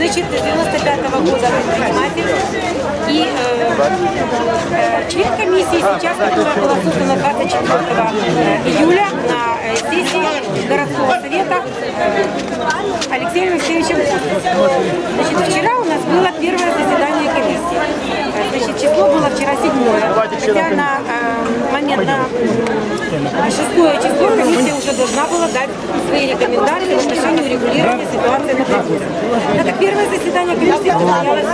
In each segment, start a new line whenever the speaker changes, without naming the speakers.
Значит, с 95 года предприниматель и э, э, член комиссии сейчас, которая была создана 24 июля на э, сессии городского совета э, Алексеем Алексеевичем Значит, вчера у нас было первое заседание комиссии. Э, Значит, число было вчера седьмое. Хотя на э, момент на на шестое число комиссия уже должна была дать свои рекомендации в отношении урегулирования ситуации на производстве. Это первое заседание комиссии состоялось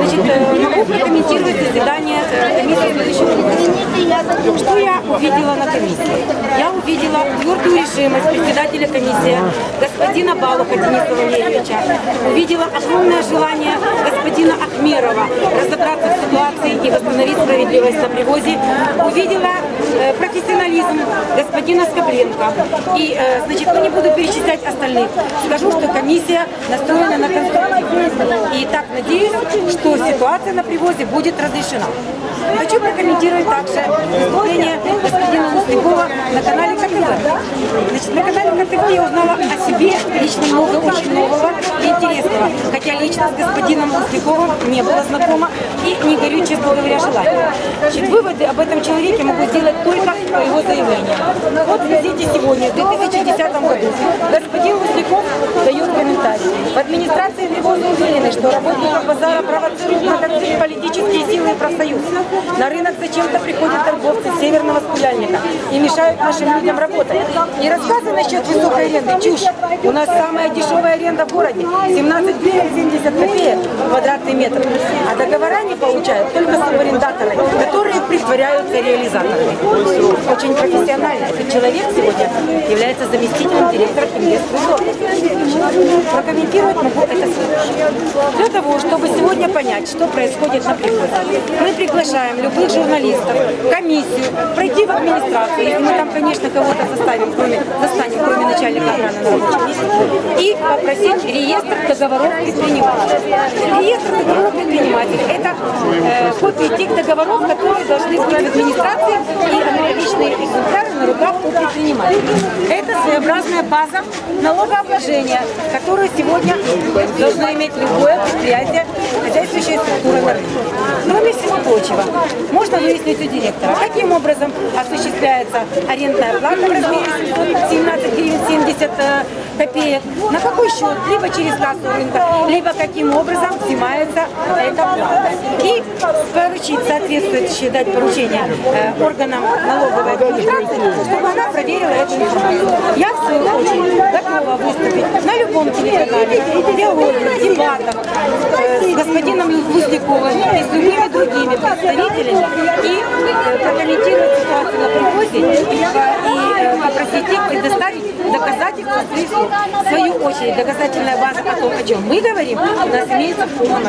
Значит, э, могу прокомментировать заседание э, комиссии следующим образом. Что я увидела на комиссии? Я увидела твердую решимость председателя комиссии господина Балуха Дениса Валерьевича. Увидела огромное желание господина Ахмерова разобраться в ситуации и восстановить справедливость на привозе. Увидела э, профессионализм господина Скобленко. И, э, значит, ну, не буду перечислять остальных. Скажу, что комиссия настроена на конструктивность. И так надеюсь, что ситуация на привозе будет разрешена. Хочу прокомментировать также выступление господина Муслякова на канале КТВ. Значит, на канале КТВ я узнала о себе лично много очень нового. Хотя лично с господином Мусляковым не была знакома и не горю, честно говоря, желанием. Значит, выводы об этом человеке могу сделать только по его заявлению. Вот видите сегодня, в 2010 году, господин Мусляков дает комментарий. В администрации Привоза уверены, что работников базара провоцируют на конфликт политические силы и профсоюз. На рынок зачем-то приходят торговцы северного скуляльника и мешают нашим людям работать. И рассказы насчет высокой аренды – чушь. У нас самая дешевая аренда в городе – 17 гривен 70 копеек квадратный метр. А договора не получают только субарендаторы, которые притворяются реализаторами. Очень профессионально. Этот человек сегодня является заместителем директора инвестпроизводства. Прокомментировать могу это следующее. Для того, чтобы сегодня понять, что происходит на привозе, мы приглашаем любых журналистов, комиссию, пройти в администрацию, если мы там, конечно, кого-то заставим, кроме, застанем, кроме начальника охраны на попросить реестр договоров предпринимателей. Реестр договоров предпринимателей – это э, копии тех договоров, которые должны быть в администрации и аналогичные экземпляры на руках у предпринимателей. Это своеобразная база налогообложения, которую сегодня должно иметь любое предприятие, хозяйствующая структура на рынке. Кроме всего прочего, можно выяснить у директора, каким образом осуществляется арендная плата в размере 17 гривен 70 э, копеек, на какой счет, либо через кассу рынка, либо каким образом взимается эта плата. И поручить соответствующее, дать поручение э, органам налоговой администрации, чтобы она проверила эту информацию. Я, в свою очередь, готова выступить на любом телеканале, диалоге, дебатах э, с господином Лузняковым и с любыми другими представителями и прокомментировать ситуацию на привозе и, э, попросить их предоставить доказательства. В свою очередь, доказательная база о том, о чем мы говорим, у нас имеется в полном.